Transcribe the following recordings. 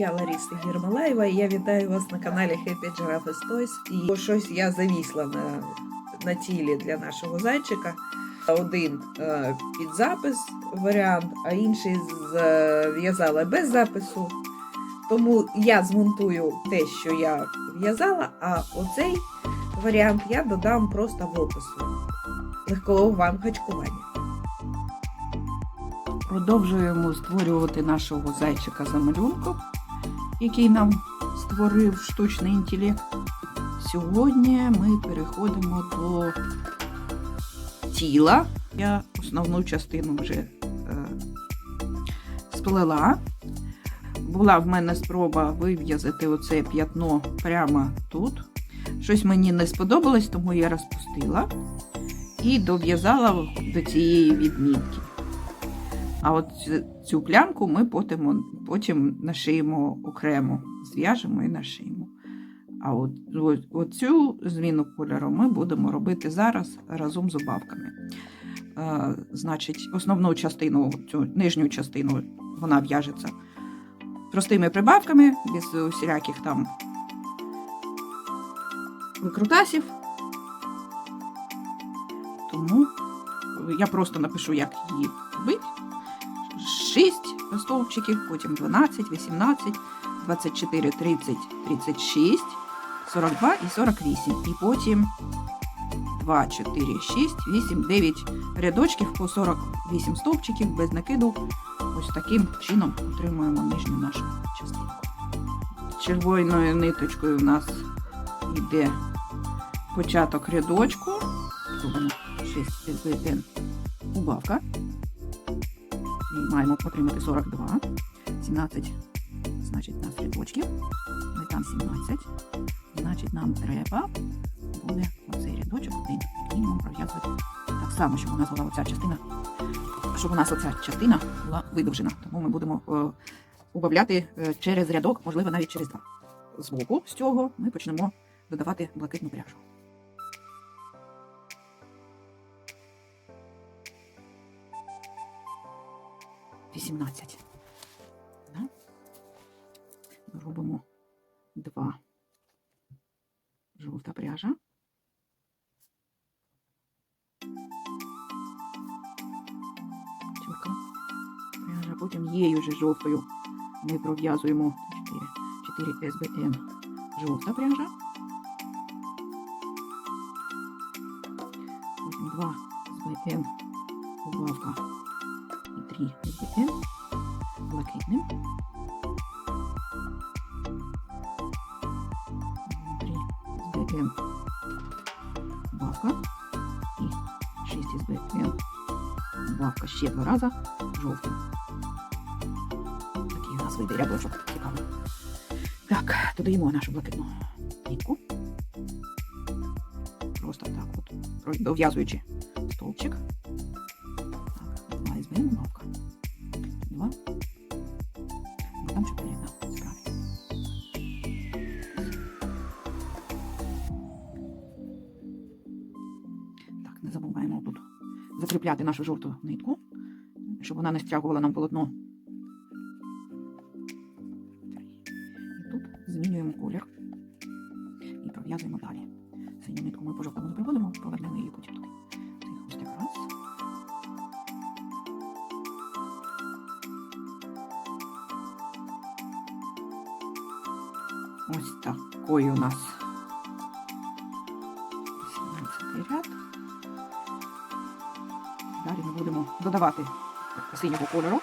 Я Лариса Єрмолаєва, і я вітаю вас на каналі Happy Giraffe Toys. І щось я завісла на, на тілі для нашого зайчика. Один е, під запис варіант, а інший зв'язала без запису. Тому я змонтую те, що я в'язала, а оцей варіант я додам просто в опису. Легкого вам гачкування. Продовжуємо створювати нашого зайчика за малюнком, який нам створив штучний інтелект. Сьогодні ми переходимо до тіла. Я основну частину вже е, сплела. Була в мене спроба вив'язати оце п'ятно прямо тут. Щось мені не сподобалось, тому я розпустила і дов'язала до цієї відмітки. А от цю- плямку ми потім, потім нашиємо окремо, зв'яжемо і нашиємо. А от, оцю зміну кольору ми будемо робити зараз разом з убавками. Е, значить, основну частину, цю нижню частину, вона в'яжеться простими прибавками, без усіляких там викрутасів. Тому я просто напишу, як її робити. 6 стовпчиків, потім 12, 18, 24, 30, 36, 42 і 48. І потім 2, 4, 6, 8, 9 рядочків по 48 стовпчиків без накиду. Ось таким чином отримуємо нижню нашу частинку. Червоною ниточкою у нас йде початок рядочку. 6 СБН убавка. Маємо отримати 42. 17, значить, у нас рядочків. Ми там 17. Значить, нам треба буде оцей рядочок один мінімум пров'язувати так само, щоб у нас була оця частина, щоб у нас оця частина була видовжена. Тому ми будемо е, убавляти е, через рядок, можливо, навіть через два. З боку з цього ми почнемо додавати блакитну пряжу. Вісімнадцять. Да? Робимо два. Жовта пряжа. Чорка. Пряжа. Потім її же жовтою ми пров'язуємо 4, 4 СБН жовта пряжа. Потім 2 СБН убавка 3 СБН блакитним. 3 СБН убавка і 6 СБН убавка ще два рази жовтим. Такий у нас вийде рядочок цікавий. Так, додаємо нашу блакитну нитку. Просто так от, дов'язуючи закріпляти нашу жовту нитку, щоб вона не стягувала нам полотно. І тут змінюємо колір і пров'язуємо далі. Синю нитку ми по жовтому не проводимо, повернемо її потім туди. Цей хвостик раз. Ось у нас додавати синього кольору.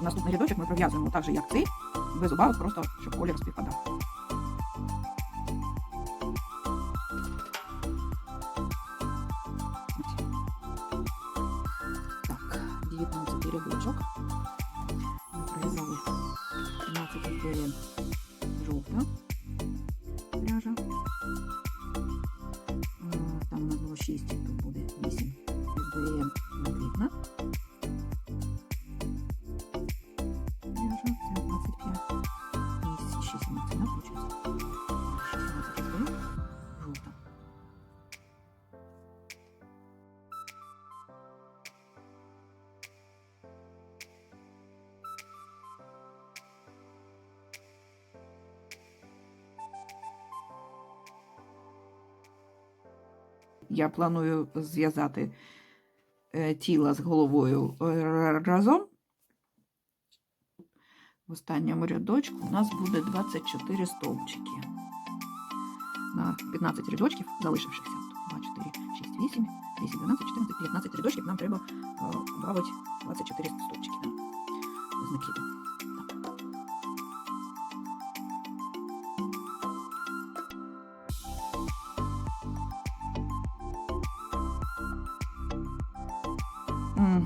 Наступний рядочок ми пров'язуємо так же, як цей, без убавок, просто щоб колір співпадав. Я планую зв'язати е, тіло з головою е, разом. В останньому рядочку у нас буде 24 стовпчики. На 15 рядочків, залишившихся 2, 4, 6, 8, 10, 12, 14, 15 рядочків нам треба додати 24 стовпчики. Да?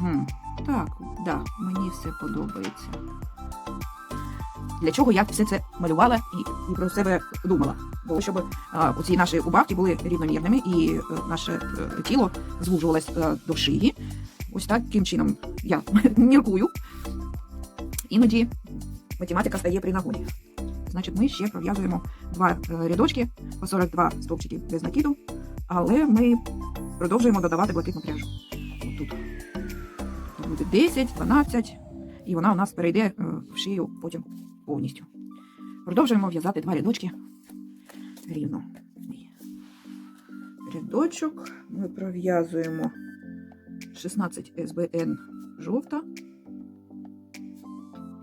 Угу. Так, да, мені все подобається. Для чого я все це малювала і, і про себе думала? Бо щоб а, оці наші убавки були рівномірними і е, наше е, тіло звужувалось е, до шиї. Ось таким чином я міркую. Іноді математика стає при нагоді. Значить, ми ще пров'язуємо два е, рядочки по 42 стовпчики без накиду, але ми продовжуємо додавати блакитну пряжу. Буде 10, 12, і вона у нас перейде е, в шию потім повністю. Продовжуємо в'язати два рядочки рівно. Рядочок ми пров'язуємо 16 СБН жовта,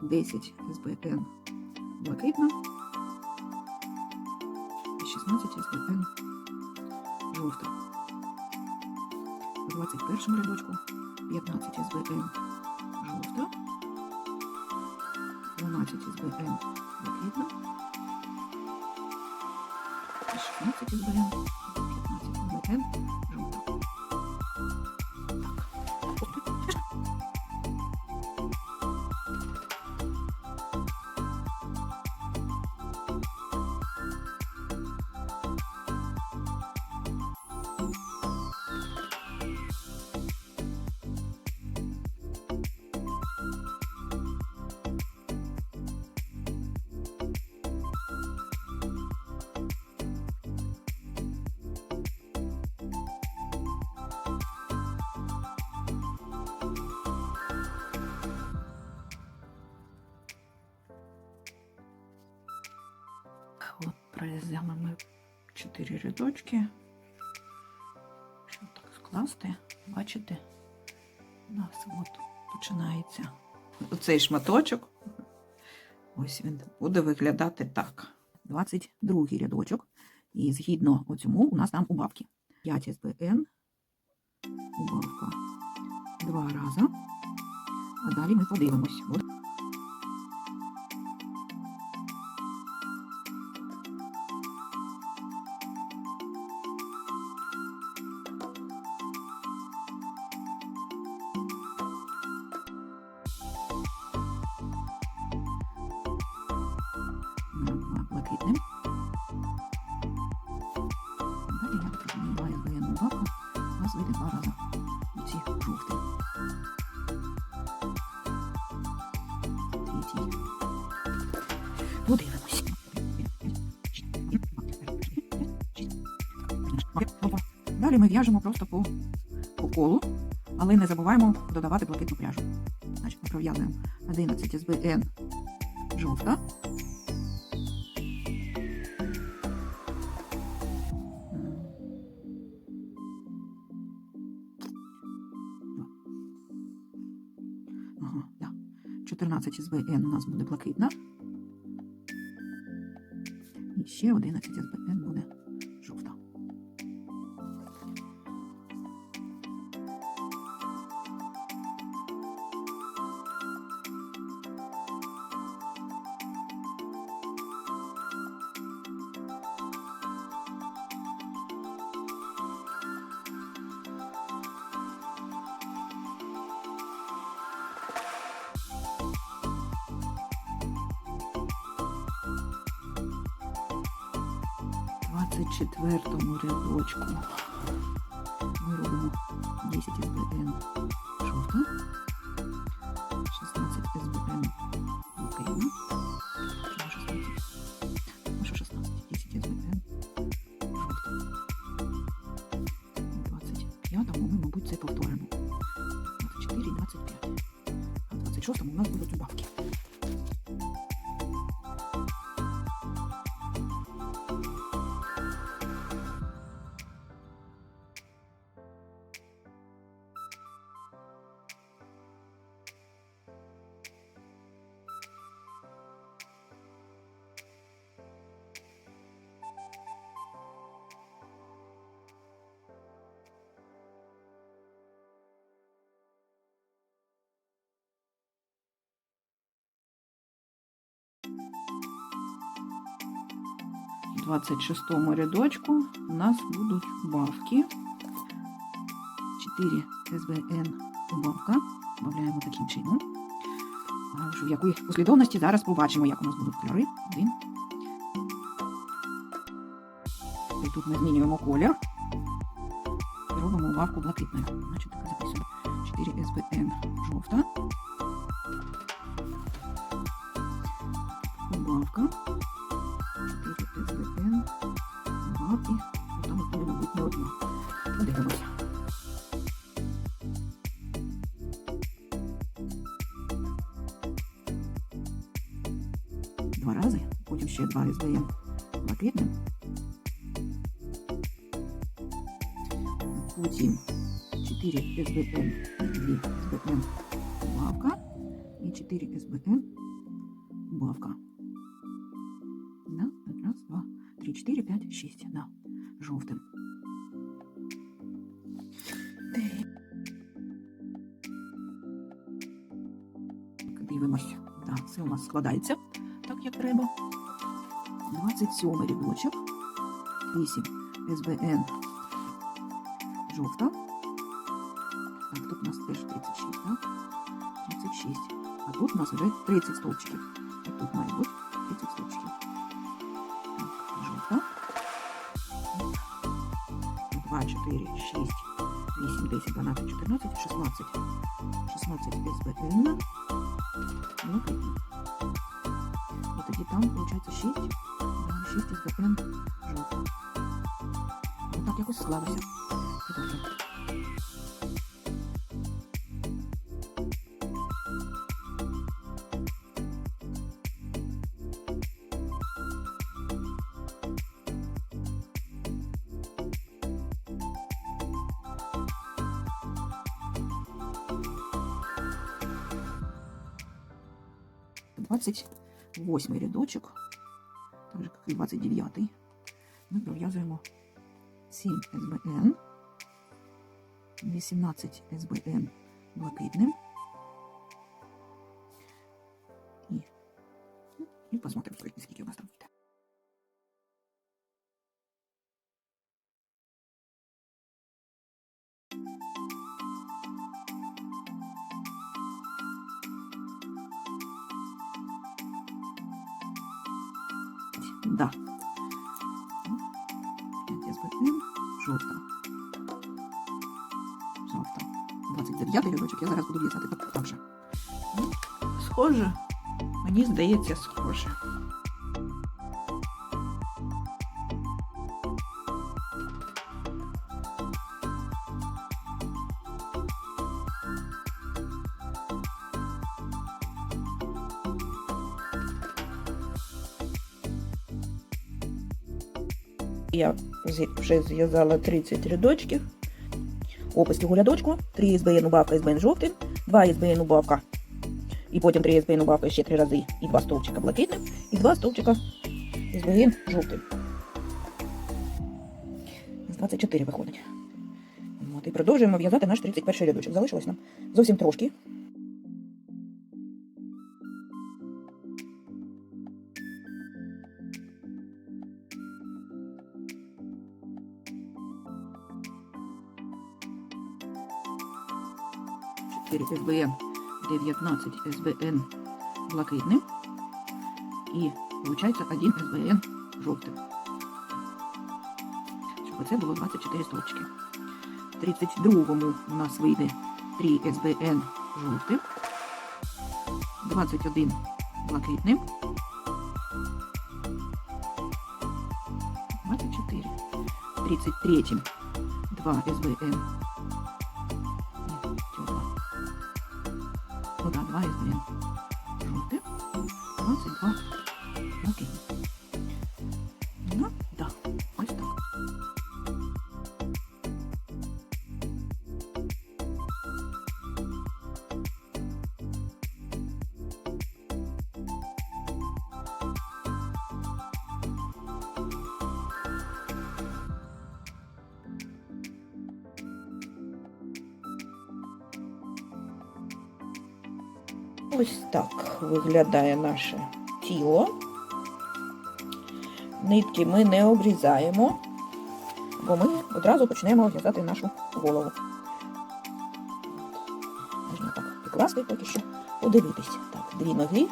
10 СБН блакитна і 16 СБН жовта. У 21 рядочку 15 СБН жовта, 12 СБН блакитна, 16 СБН, 15 СБН От пров'язали ми чотири рядочки. Щоб так скласти, бачите, у нас от починається оцей шматочок. Ось він буде виглядати так. 22 рядочок. І згідно оцьому у нас там убавки. 5 СБН, убавка два рази. А далі ми подивимось. Подивимось. Далі ми в'яжемо просто по, по колу, але не забуваємо додавати блакитну пряжу. Значить, ми пров'язуємо 11 СБН жовта. Ага, да. 14 СБН у нас буде блакитна. Ще 11 СБН буде 24 рядочку. Ми робимо 10 СБН. Жовта, 16 СБН. Окремо, 16, 16, 10 СБН. Жовта. 25 ми, мабуть, це повторимо. 24 25. А в 26 у нас будуть убавки. 26 рядочку у нас будуть бавки. 4 СБН бавка. Добавляємо таким чином. В якій послідовності зараз побачимо, як у нас будуть кольори. Один. І тут ми змінюємо колір. І робимо бавку блакитною. Значить, так записуємо. 4 СБН жовта. Убавка. 4 СБН. Подивимося. Два рази. Потім ще два СБН блакитним. Потім 4 СБН, 2 СБН убавка і 4 СБН убавка. Да, раз, два, три, чотири, п'ять, шість. Да, жовтим. Нас складається так, як треба. 27 рядочок. 8 СБН жовта. Так, тут у нас теж 36, так? 36. А тут у нас вже 30 стовпчиків. І тут має бути 30 стовпчиків. Так, жовта. 2, 4, 6, 8, 10, 12, 14, 16. 16 СБН. Ну, видно. І тоді там, виходить, 6. Да, 6 СБН Вот Отак якось склалося. Добре. Двадцать восьмий рядочок, так же, як і 29. Ми пров'язуємо 7 СБН, 18 СБН блакитним. Да. 5 СБН, жовта. Жовта. 29 рядочок, я зараз буду в'язати так же. Схоже, мені здається, схоже. Я вже зв'язала 30 рядочків. Опис цього рядочку 3 СБН убавка СБН жовтим, 2 СБН убавка і потім 3 СБН убавка ще 3 рази і 2 стовпчика блакитним, і 2 стовпчика СБН жовтим. З 24 виходить. От, і продовжуємо в'язати наш 31 рядочок. Залишилось нам зовсім трошки. Чотири СБН, 19 СБН блакитним. І виходить 1 СБН жовтим. Щоб це було 24 стовпчики. В 32-му у нас вийде 3 СБН жовтим, 21 блакитним, 24. В 33-м 2 СБН. Ну да, 2 СБН жовтим, Ось так виглядає наше тіло. нитки ми не обрізаємо, бо ми одразу почнемо в'язати нашу голову. Можна так прикласти поки що, подивитись. Так, дві ноги.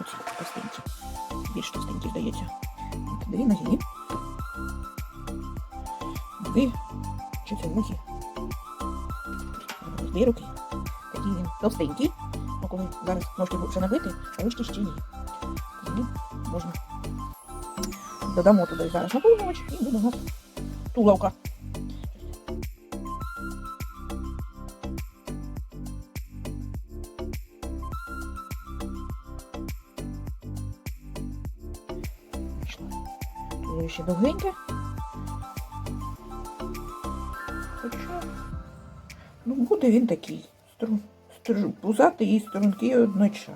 Оці товстенькі. Більш товстенькі, здається. Дві ноги. Дві чи ноги? Дві руки. Такі товстенькі. Ну, коли зараз ножки будуть набити, ручки ще ні. Тоді можна. Додамо туди зараз наповнювач і буде у нас тулавка. Ще довгеньке. Хоча, ну, буде він такий. Стру, стру, пузатий і стрункий одночасно.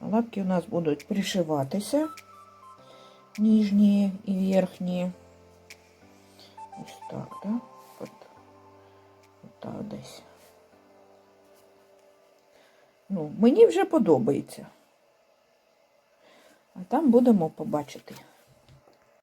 Лапки у нас будуть пришиватися. Нижні і верхні. Ось так, да? От, от так десь. Ну, мені вже подобається. А там будемо побачити.